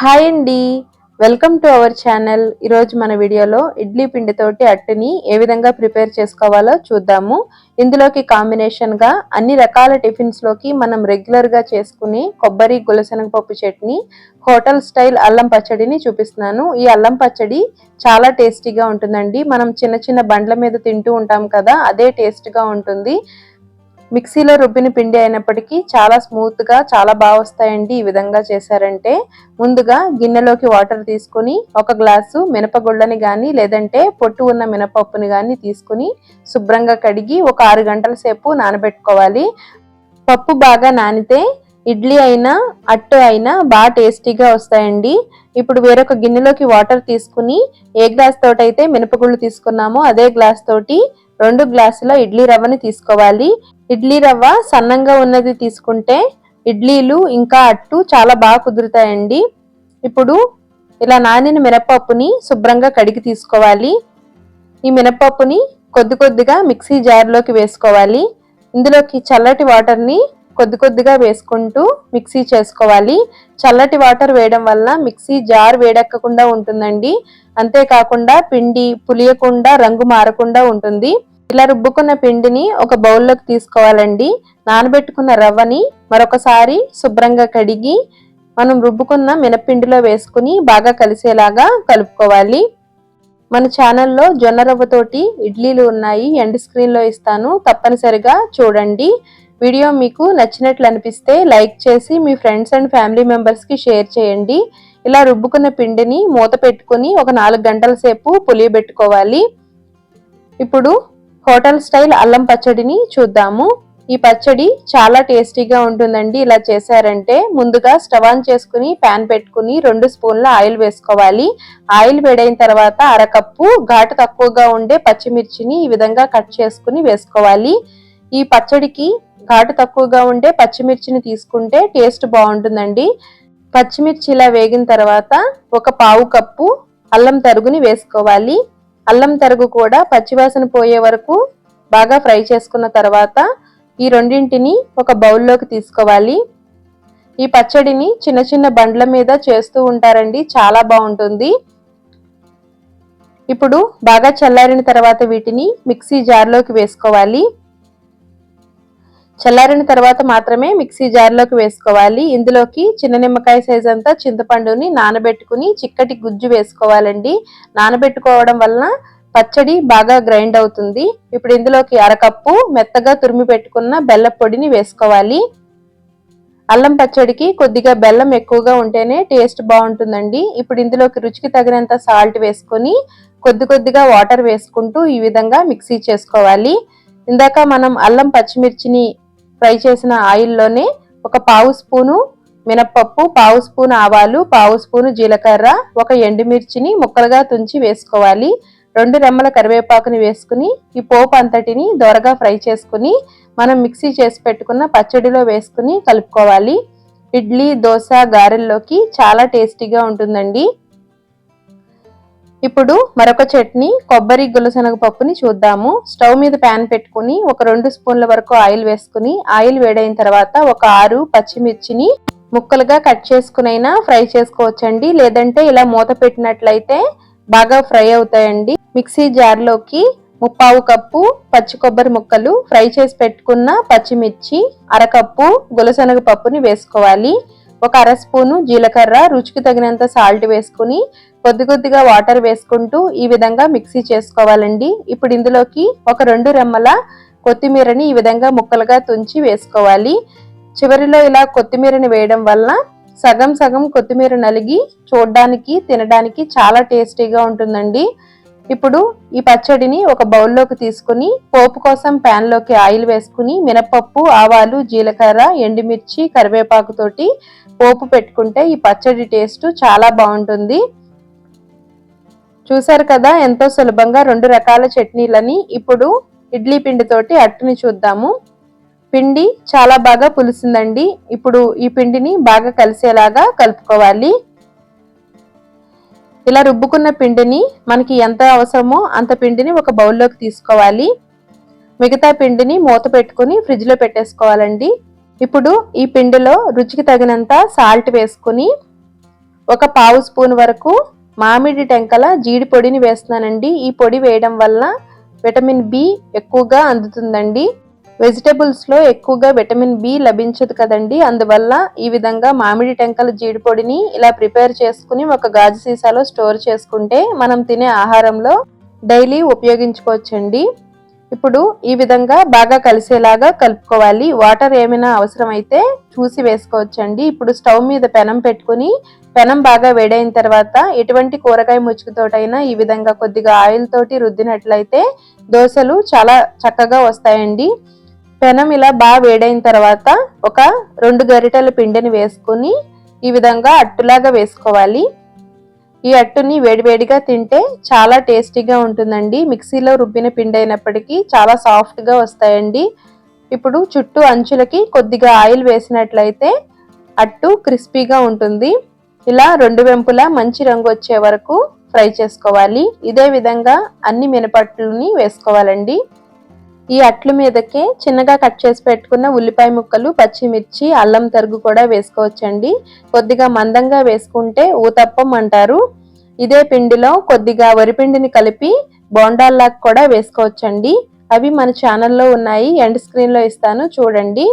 Hi అండి. Welcome to our channel. ఈరోజు మన వీడియోలో ఇడ్లీ పిండితోటి అట్టుని ఏ విధంగా ప్రిపేర్ చేసుకోవాలో చూద్దాము. ఇందులోకి కాంబినేషన్గా అన్ని రకాల టిఫిన్స్లోకి మనం రెగ్యులర్గా చేసుకుని కొబ్బరి గులసెనగపప్పు చట్నీ హోటల్ స్టైల్ అల్లం పచ్చడిని చూపిస్తున్నాను. ఈ అల్లం పచ్చడి చాలా టేస్టీగా ఉంటుందండి. మనం చిన్న చిన్న బండ్ల మీద తింటూ ఉంటాం కదా అదే టేస్ట్గా ఉంటుంది. మిక్సీలో రుబ్బిన పిండి అయినప్పటికీ చాలా స్మూత్గా చాలా బాగా వస్తాయండి ఈ విధంగా చేశారంటే. ముందుగా గిన్నెలోకి వాటర్ తీసుకుని ఒక గ్లాసు మినపగుళ్ళని కానీ లేదంటే పొట్టు ఉన్న మినపప్పుని కానీ తీసుకుని శుభ్రంగా కడిగి ఒక ఆరు గంటల సేపు నానబెట్టుకోవాలి. పప్పు బాగా నానితే ఇడ్లీ అయినా అట్టు అయినా బాగా టేస్టీగా వస్తాయండి. ఇప్పుడు వేరొక గిన్నెలోకి వాటర్ తీసుకుని ఏ గ్లాస్ తోటైతే మినపగుళ్ళు తీసుకున్నామో అదే గ్లాస్ తోటి రెండు గ్లాసుల ఇడ్లీ రవ్వని తీసుకోవాలి. ఇడ్లీ రవ్వ సన్నంగా ఉన్నది తీసుకుంటే ఇడ్లీలు ఇంకా అట్టు చాలా బాగా కుదురుతాయండి. ఇప్పుడు ఇలా నానిన మినపప్పుని శుభ్రంగా కడిగి తీసుకోవాలి. ఈ మినపప్పుని కొద్ది కొద్దిగా మిక్సీ జార్లోకి వేసుకోవాలి. ఇందులోకి చల్లటి వాటర్ని కొద్ది కొద్దిగా వేసుకుంటూ మిక్సీ చేసుకోవాలి. చల్లటి వాటర్ వేయడం వల్ల మిక్సీ జార్ వేడెక్కకుండా ఉంటుందండి. అంతేకాకుండా పిండి పులియకుండా రంగు మారకుండా ఉంటుంది. ఇలా రుబ్బుకున్న పిండిని ఒక బౌల్లోకి తీసుకోవాలండి. నానబెట్టుకున్న రవ్వని మరొకసారి శుభ్రంగా కడిగి మనం రుబ్బుకున్న మినపిండిలో వేసుకుని బాగా కలిసేలాగా కలుపుకోవాలి. మన ఛానల్లో జొన్న రవ్వతోటి ఇడ్లీలు ఉన్నాయి. ఎండ్ స్క్రీన్లో ఇస్తాను. తప్పనిసరిగా చూడండి. వీడియో మీకు నచ్చినట్లు అనిపిస్తే లైక్ చేసి మీ ఫ్రెండ్స్ అండ్ ఫ్యామిలీ మెంబర్స్కి షేర్ చేయండి. ఇలా రుబ్బుకున్న పిండిని మూత పెట్టుకుని ఒక నాలుగు గంటల సేపు పులియబెట్టుకోవాలి. ఇప్పుడు హోటల్ స్టైల్ అల్లం పచ్చడిని చూద్దాము. ఈ పచ్చడి చాలా టేస్టీగా ఉంటుందండి. ఇలా చేశారంటే ముందుగా స్టవ్ ఆన్ చేసుకుని ప్యాన్ పెట్టుకుని రెండు స్పూన్ల ఆయిల్ వేసుకోవాలి. ఆయిల్ వేడైన తర్వాత అరకప్పు ఘాటు తక్కువగా ఉండే పచ్చిమిర్చిని ఈ విధంగా కట్ చేసుకుని వేసుకోవాలి. ఈ పచ్చడికి ఘాటు తక్కువగా ఉండే పచ్చిమిర్చిని తీసుకుంటే టేస్ట్ బాగుంటుందండి. పచ్చిమిర్చి ఇలా వేగిన తర్వాత ఒక పావు కప్పు అల్లం తరుగుని వేసుకోవాలి. అల్లం తరుగు కూడా పచ్చివాసన పోయే వరకు బాగా ఫ్రై చేసుకున్న తర్వాత ఈ రెండింటిని ఒక బౌల్లోకి తీసుకోవాలి. ఈ పచ్చడిని చిన్న చిన్న బండ్ల మీద చేస్తూ ఉంటారండి. చాలా బాగుంటుంది. ఇప్పుడు బాగా చల్లారిన తర్వాత వీటిని మిక్సీ జార్లోకి వేసుకోవాలి. చల్లారిన తర్వాత మాత్రమే మిక్సీ జార్లోకి వేసుకోవాలి. ఇందులోకి చిన్న నిమ్మకాయ సైజ్ అంతా చింతపండుని నానబెట్టుకుని చిక్కటి గుజ్జు వేసుకోవాలండి. నానబెట్టుకోవడం వలన పచ్చడి బాగా గ్రైండ్ అవుతుంది. ఇప్పుడు ఇందులోకి అరకప్పు మెత్తగా తురిమి పెట్టుకున్న బెల్లం పొడిని వేసుకోవాలి. అల్లం పచ్చడికి కొద్దిగా బెల్లం ఎక్కువగా ఉంటేనే టేస్ట్ బాగుంటుందండి. ఇప్పుడు ఇందులోకి రుచికి తగినంత సాల్ట్ వేసుకొని కొద్ది కొద్దిగా వాటర్ వేసుకుంటూ ఈ విధంగా మిక్సీ చేసుకోవాలి. ఇందాక మనం అల్లం పచ్చిమిర్చిని ఫ్రై చేసిన ఆయిల్లోనే ఒక పావు స్పూను మినప్పప్పు పావు స్పూన్ ఆవాలు పావు స్పూను జీలకర్ర ఒక ఎండుమిర్చిని ముక్కలుగా తుంచి వేసుకోవాలి. రెండు రెమ్మల కరివేపాకుని వేసుకుని ఈ పోపు అంతటిని దోరగా ఫ్రై చేసుకుని మనం మిక్సీ చేసి పెట్టుకున్న పచ్చడిలో వేసుకుని కలుపుకోవాలి. ఇడ్లీ దోశ గారెల్లోకి చాలా టేస్టీగా ఉంటుందండి. ఇప్పుడు మరొక చట్నీ కొబ్బరి గులసెనగ పప్పుని చూద్దాము. స్టవ్ మీద ప్యాన్ పెట్టుకుని ఒక రెండు స్పూన్ల వరకు ఆయిల్ వేసుకుని ఆయిల్ వేడైన తర్వాత ఒక ఆరు పచ్చిమిర్చిని ముక్కలుగా కట్ చేసుకునైనా ఫ్రై చేసుకోవచ్చండి. లేదంటే ఇలా మూత పెట్టినట్లయితే బాగా ఫ్రై అవుతాయండి. మిక్సీ జార్లోకి ముప్పావు కప్పు పచ్చి కొబ్బరి ముక్కలు ఫ్రై చేసి పెట్టుకున్న పచ్చిమిర్చి అరకప్పు గులశనగ పప్పుని వేసుకోవాలి. ఒక అర స్పూను జీలకర్ర రుచికి తగినంత సాల్ట్ వేసుకుని కొద్ది కొద్దిగా వాటర్ వేసుకుంటూ ఈ విధంగా మిక్సీ చేసుకోవాలండి. ఇప్పుడు ఇందులోకి ఒక రెండు రెమ్మల కొత్తిమీరని ఈ విధంగా ముక్కలుగా తుంచి వేసుకోవాలి. చివరిలో ఇలా కొత్తిమీరని వేయడం వల్ల సగం సగం కొత్తిమీర నలిగి చూడడానికి తినడానికి చాలా టేస్టీగా ఉంటుందండి. ఇప్పుడు ఈ పచ్చడిని ఒక బౌల్లోకి తీసుకుని పోపు కోసం ప్యాన్లోకి ఆయిల్ వేసుకుని మినపప్పు ఆవాలు జీలకర్ర ఎండుమిర్చి కరివేపాకుతోటి పోపు పెట్టుకుంటే ఈ పచ్చడి టేస్ట్ చాలా బాగుంటుంది. చూసారు కదా ఎంతో సులభంగా రెండు రకాల చట్నీలని ఇప్పుడు ఇడ్లీ పిండితోటి అట్టుని చూద్దాము. పిండి చాలా బాగా పులిసిందండి. ఇప్పుడు ఈ పిండిని బాగా కలిసేలాగా కలుపుకోవాలి. ఇలా రుబ్బుకున్న పిండిని మనకి ఎంత అవసరమో అంత పిండిని ఒక బౌల్లోకి తీసుకోవాలి. మిగతా పిండిని మూత పెట్టుకుని ఫ్రిడ్జ్లో పెట్టేసుకోవాలండి. ఇప్పుడు ఈ పిండిలో రుచికి తగినంత సాల్ట్ వేసుకుని ఒక పావు స్పూన్ వరకు మామిడి టెంకల జీడి పొడిని వేస్తున్నానండి. ఈ పొడి వేయడం వల్ల విటమిన్ బి ఎక్కువగా అందుతుందండి. వెజిటేబుల్స్లో ఎక్కువగా విటమిన్ బి లభించదు కదండి. అందువల్ల ఈ విధంగా మామిడి టెంకల జీడిపొడిని ఇలా ప్రిపేర్ చేసుకుని ఒక గాజు సీసాలో స్టోర్ చేసుకుంటే మనం తినే ఆహారంలో డైలీ ఉపయోగించుకోవచ్చండి. ఇప్పుడు ఈ విధంగా బాగా కలిసేలాగా కలుపుకోవాలి. వాటర్ ఏమైనా అవసరమైతే చూసి వేసుకోవచ్చండి. ఇప్పుడు స్టవ్ మీద పెనం పెట్టుకుని పెనం బాగా వేడైన తర్వాత ఎటువంటి కూరగాయ ముచ్చుకుతోటైనా ఈ విధంగా కొద్దిగా ఆయిల్ తోటి రుద్దినట్లయితే దోశలు చాలా చక్కగా వస్తాయండి. పెనం ఇలా బాగా వేడైన తర్వాత ఒక రెండు గరిటెల పిండిని వేసుకుని ఈ విధంగా అట్టులాగా వేసుకోవాలి. ఈ అట్టుని వేడివేడిగా తింటే చాలా టేస్టీగా ఉంటుందండి. మిక్సీలో రుబ్బిన పిండి అయినప్పటికీ చాలా సాఫ్ట్గా వస్తాయండి. ఇప్పుడు చుట్టూ అంచులకి కొద్దిగా ఆయిల్ వేసినట్లయితే అట్టు క్రిస్పీగా ఉంటుంది. ఇలా రెండు వెంపులా మంచి రంగు వచ్చే వరకు ఫ్రై చేసుకోవాలి. ఇదే విధంగా అన్ని మినపట్లని వేసుకోవాలండి. ఈ అట్ల మీదకే చిన్నగా కట్ చేసి పెట్టుకున్న ఉల్లిపాయ ముక్కలు పచ్చిమిర్చి అల్లం తరుగు కూడా వేసుకోవచ్చండి. కొద్దిగా మందంగా వేసుకుంటే ఊతప్పం అంటారు. ఇదే పిండిలో కొద్దిగా వరిపిండిని కలిపి బోండాల్లాగా కూడా వేసుకోవచ్చండి. అవి మన ఛానల్లో ఉన్నాయి ఎండ్ స్క్రీన్లో ఇస్తాను చూడండి.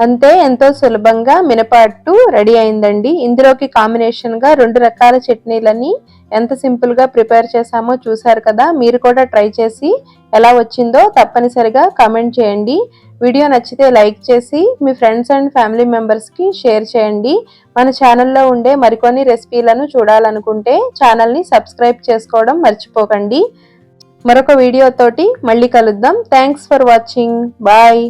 అంతే ఎంతో సులభంగా మినపట్టు రెడీ అయిందండి. ఇందులోకి కాంబినేషన్గా రెండు రకాల చట్నీలని ఎంత సింపుల్గా ప్రిపేర్ చేసామో చూసారు కదా. మీరు కూడా ట్రై చేసి ఎలా వచ్చిందో తప్పనిసరిగా కామెంట్ చేయండి. వీడియో నచ్చితే లైక్ చేసి మీ ఫ్రెండ్స్ అండ్ ఫ్యామిలీ మెంబర్స్కి షేర్ చేయండి. మన ఛానల్లో ఉండే మరికొన్ని రెసిపీలను చూడాలనుకుంటే ఛానల్ని సబ్స్క్రైబ్ చేసుకోవడం మర్చిపోకండి. మరొక వీడియోతోటి మళ్ళీ కలుద్దాం. Thanks for watching bye